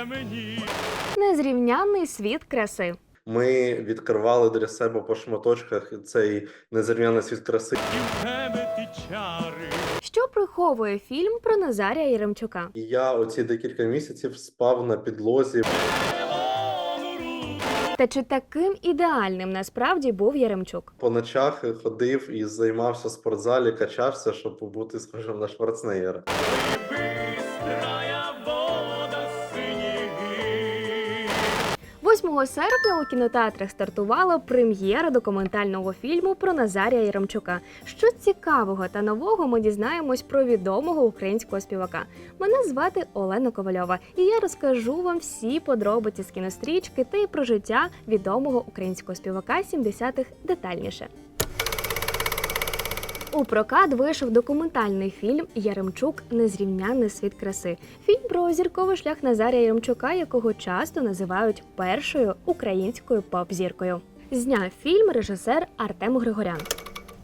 здається мені. Незрівнянний світ краси. Ми відкривали для себе по шматочках цей незрівняний світ краси. І в тебе ті чари. Що приховує фільм про Назарія Яремчука? І я оці декілька місяців спав на підлозі. Та чи таким ідеальним насправді був Яремчук? По ночах ходив і займався в спортзалі, качався, щоб бути схожим на Шварценеггера. 8 серпня у кінотеатрах стартувала прем'єра документального фільму про Назарія Яремчука. Що цікавого та нового ми дізнаємось про відомого українського співака. Мене звати Олена Ковальова, і я розкажу вам всі подробиці з кінострічки та й про життя відомого українського співака 70-х детальніше. У прокат вийшов документальний фільм Яремчук Незрівнянний світ краси. Фільм про зірковий шлях Назарія Яремчука, якого часто називають першою українською поп-зіркою. Зняв фільм режисер Артем Григорян.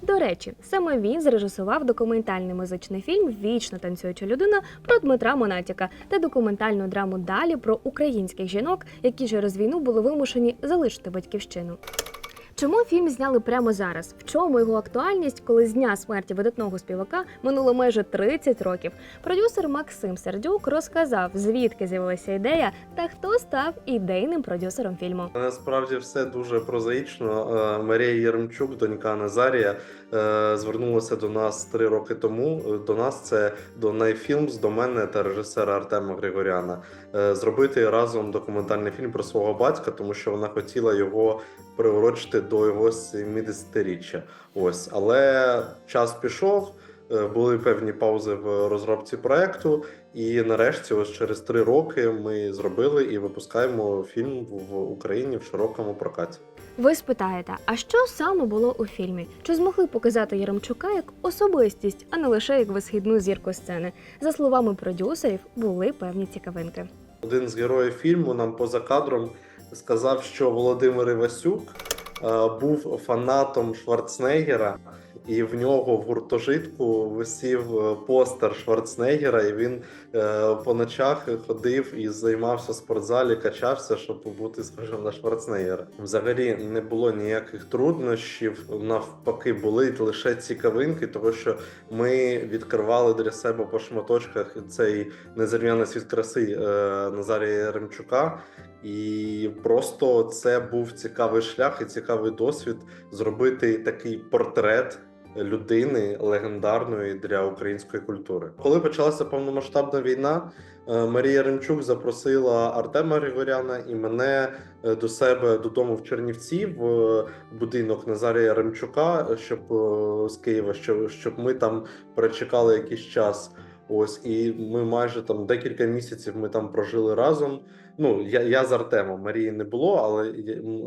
До речі, саме він зрежисував документальний музичний фільм Вічно танцююча людина про Дмитра Монатіка та документальну драму Далі про українських жінок, які через війну були вимушені залишити батьківщину. Чому фільм зняли прямо зараз? В чому його актуальність, коли з дня смерті видатного співака минуло майже 30 років? Продюсер Максим Сердюк розказав, звідки з'явилася ідея та хто став ідейним продюсером фільму. Насправді все дуже прозаїчно. Е, Марія Єремчук, донька Назарія, е, звернулася до нас три роки тому. До нас це до Найфілмс, до мене та режисера Артема Григоряна. Е, Зробити разом документальний фільм про свого батька, тому що вона хотіла його приурочити до його 70-річчя. Ось, але час пішов. е, Були певні паузи в розробці проекту, і нарешті, ось через три роки, ми зробили і випускаємо фільм в Україні в широкому прокаті. Ви спитаєте, а що саме було у фільмі? Чи змогли показати Яремчука як особистість, а не лише як висхідну зірку сцени? За словами продюсерів, були певні цікавинки. Один з героїв фільму нам поза кадром сказав, що Володимир Івасюк е, був фанатом Шварценеггера, і в нього в гуртожитку висів е, постер Шварценеггера, і він е, по ночах ходив і займався в спортзалі, качався, щоб бути схожим на Шварценеггера. Взагалі не було ніяких труднощів, навпаки, були лише цікавинки, тому що ми відкривали для себе по шматочках цей незрівняний світ краси е, Назарія Яремчука. І просто це був цікавий шлях і цікавий досвід зробити такий портрет людини легендарної для української культури. Коли почалася повномасштабна війна, е, Марія Ремчук запросила Артема Григоряна і мене е, до себе додому в Чернівці в е, будинок Назарія Ремчука, щоб з Києва, щоб, щоб ми там перечекали якийсь час. Ось і ми майже там декілька місяців ми там прожили разом. Ну я, я з Артемом, Марії не було, але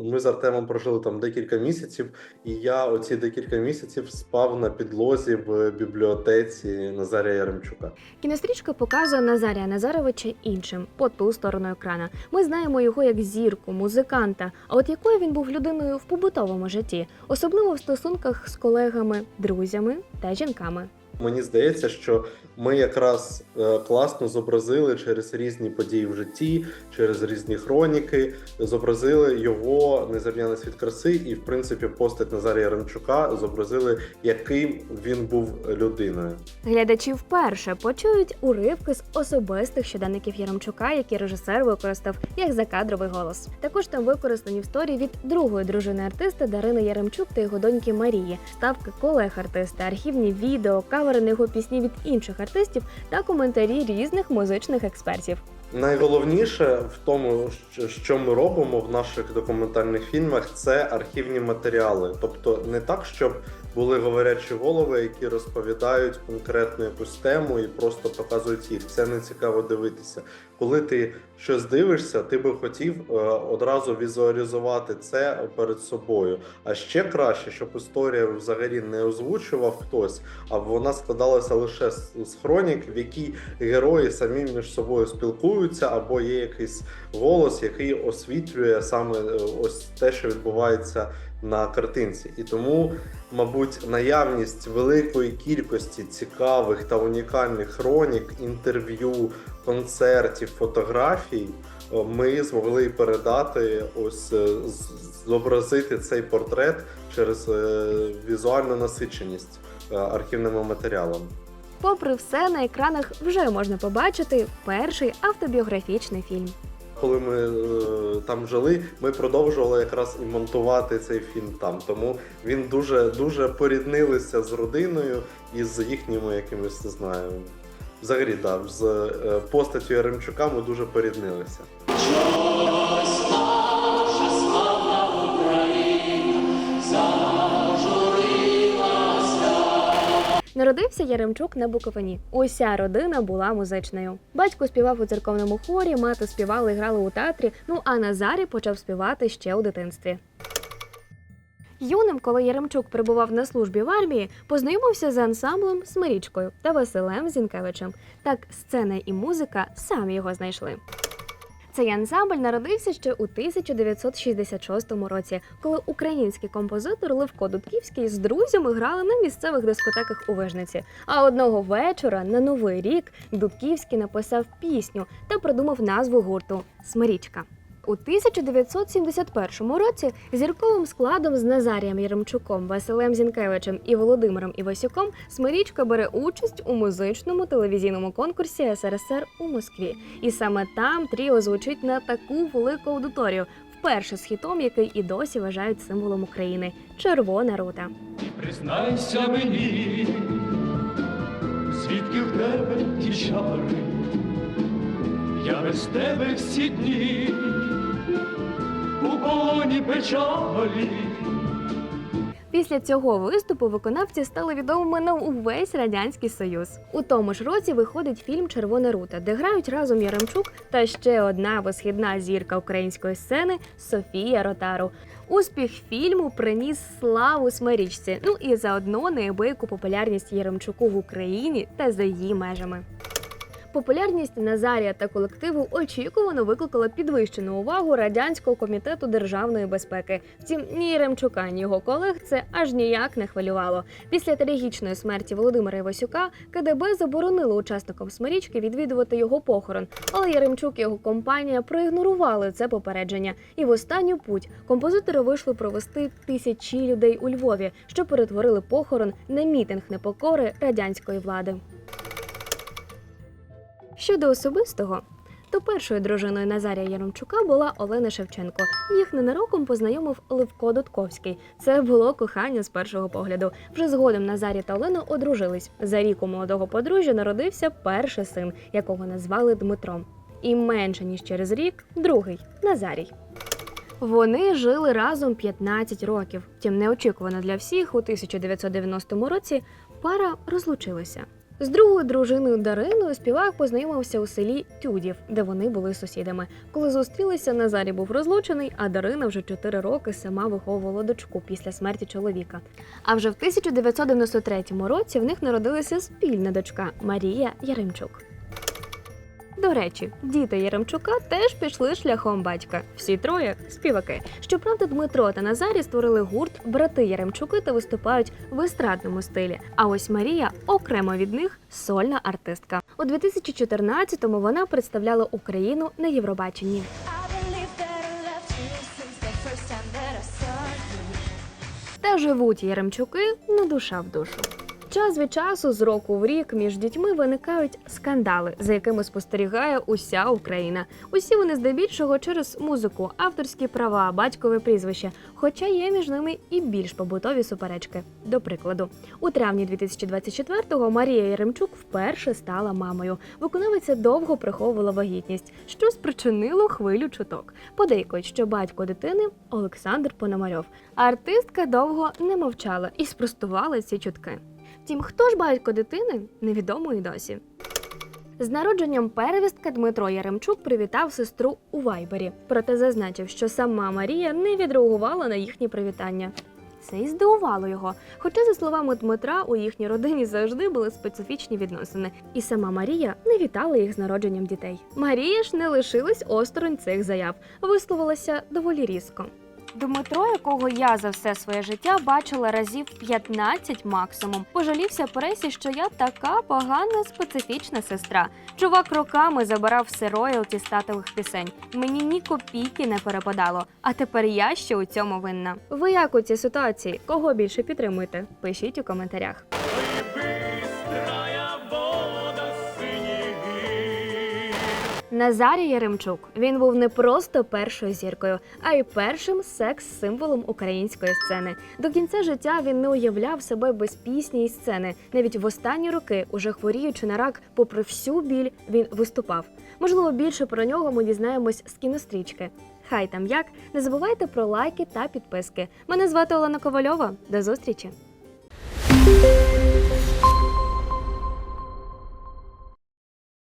ми з Артемом прожили там декілька місяців, і я оці декілька місяців спав на підлозі в бібліотеці Назарія Яремчука. Кінострічка показує Назарія Назаровича іншим по ту сторону екрана. Ми знаємо його як зірку, музиканта. А от якою він був людиною в побутовому житті, особливо в стосунках з колегами, друзями та жінками. Мені здається, що ми якраз е, класно зобразили через різні події в житті, через різні хроніки, зобразили його незрівняний світ краси, і в принципі постать Назарія Ремчука зобразили, яким він був людиною. Глядачі вперше почують уривки з особистих щоденників Яремчука, які режисер використав як закадровий голос. Також там використані історії від другої дружини артиста Дарини Яремчук та його доньки Марії, ставки колег артиста, архівні відео, кавери на його пісні від інших артистів та коментарі різних музичних експертів. Найголовніше в тому, що- ми робимо в наших документальних фільмах, це архівні матеріали. Тобто не так, щоб були говорячі голови, які розповідають конкретну якусь тему і просто показують їх. Це не цікаво дивитися. Коли ти щось дивишся, ти би хотів е, одразу візуалізувати це перед собою. А ще краще, щоб історія взагалі не озвучував хтось, а вона складалася лише з, хронік, в якій герої самі між собою спілкуються, або є якийсь голос, який освітлює саме е, ось те, що відбувається на картинці. І тому, мабуть, наявність великої кількості цікавих та унікальних хронік, інтерв'ю, концертів, фотографій е, ми змогли передати ось е, зобразити цей портрет через е, візуальну насиченість архівними матеріалами. Попри все, на екранах вже можна побачити перший автобіографічний фільм. Коли ми е, там жили, ми продовжували якраз і монтувати цей фільм там. Тому він дуже дуже поріднилися з родиною і з їхніми якимось не знаю. Взагалі, да, з е, постаттю Яремчука ми дуже поріднилися. Народився Яремчук на Буковині. Уся родина була музичною. Батько співав у церковному хорі, мати співала і грала у театрі. Ну а Назарій почав співати ще у дитинстві. Юним, коли Яремчук перебував на службі в армії, познайомився з ансамблем Смирічкою та Василем Зінкевичем. Так сцена і музика самі його знайшли. Цей ансамбль народився ще у 1966 році, коли український композитор Левко Дудківський з друзями грали на місцевих дискотеках у Вижниці. А одного вечора на новий рік Дудківський написав пісню та придумав назву гурту Смирічка. У 1971 році зірковим складом з Назарієм Яремчуком, Василем Зінкевичем і Володимиром Івасюком Смирічка бере участь у музичному телевізійному конкурсі СРСР у Москві. І саме там тріо звучить на таку велику аудиторію. Вперше з хітом, який і досі вважають символом України червона рута. Признайся мені, звідки в тебе ті чари, я без тебе всі дні у полоні печалі. Після цього виступу виконавці стали відомими на увесь радянський союз. У тому ж році виходить фільм Червона рута, де грають разом Яремчук та ще одна висхідна зірка української сцени Софія Ротару. Успіх фільму приніс славу Смирічці, ну і заодно неабияку популярність Яремчуку в Україні та за її межами. Популярність Назарія та колективу очікувано викликала підвищену увагу радянського комітету державної безпеки. Втім, ні Ремчука, ні його колег це аж ніяк не хвилювало. Після трагічної смерті Володимира Івасюка КДБ заборонило учасникам смирічки відвідувати його похорон. Але Яремчук і його компанія проігнорували це попередження. І в останню путь композитори вийшли провести тисячі людей у Львові, що перетворили похорон на мітинг непокори радянської влади. Щодо особистого, то першою дружиною Назарія Яремчука була Олена Шевченко. Їх ненароком познайомив Левко Дудковський. Це було кохання з першого погляду. Вже згодом Назарій та Олена одружились. За рік у молодого подружжя народився перший син, якого назвали Дмитром. І менше ніж через рік другий Назарій. Вони жили разом 15 років. Втім, неочікувано для всіх, у 1990 році пара розлучилася. З другою дружиною Дариною співак познайомився у селі Тюдів, де вони були сусідами. Коли зустрілися, Назарій був розлучений, а Дарина вже 4 роки сама виховувала дочку після смерті чоловіка. А вже в 1993 році в них народилася спільна дочка Марія Яремчук. До речі, діти Яремчука теж пішли шляхом батька. Всі троє співаки. Щоправда, Дмитро та Назарій створили гурт Брати Яремчуки та виступають в естрадному стилі. А ось Марія окремо від них сольна артистка. У 2014-му вона представляла Україну на Євробаченні. Та живуть Яремчуки на душа в душу. Час від часу з року в рік між дітьми виникають скандали, за якими спостерігає уся Україна. Усі вони здебільшого через музику, авторські права, батькове прізвище. Хоча є між ними і більш побутові суперечки. До прикладу, у травні 2024-го Марія Яремчук вперше стала мамою. Виконавиця довго приховувала вагітність, що спричинило хвилю чуток. Подейкують, що батько дитини Олександр Пономарьов. Артистка довго не мовчала і спростувала ці чутки. Втім, хто ж батько дитини, невідомо і досі. З народженням первістка Дмитро Яремчук привітав сестру у Вайбері, проте зазначив, що сама Марія не відреагувала на їхні привітання. Це й здивувало його. Хоча, за словами Дмитра, у їхній родині завжди були специфічні відносини, і сама Марія не вітала їх з народженням дітей. Марія ж не лишилась осторонь цих заяв, висловилася доволі різко. Дмитро, якого я за все своє життя бачила разів 15 максимум, пожалівся пресі, що я така погана специфічна сестра. Чувак роками забирав все роялті статових пісень. Мені ні копійки не перепадало. А тепер я ще у цьому винна. Ви як у цій ситуації? Кого більше підтримуєте? Пишіть у коментарях. Назарій Яремчук він був не просто першою зіркою, а й першим секс-символом української сцени. До кінця життя він не уявляв себе без пісні і сцени. Навіть в останні роки, уже хворіючи на рак, попри всю біль, він виступав. Можливо, більше про нього ми дізнаємось з кінострічки. Хай там як не забувайте про лайки та підписки. Мене звати Олена Ковальова. До зустрічі!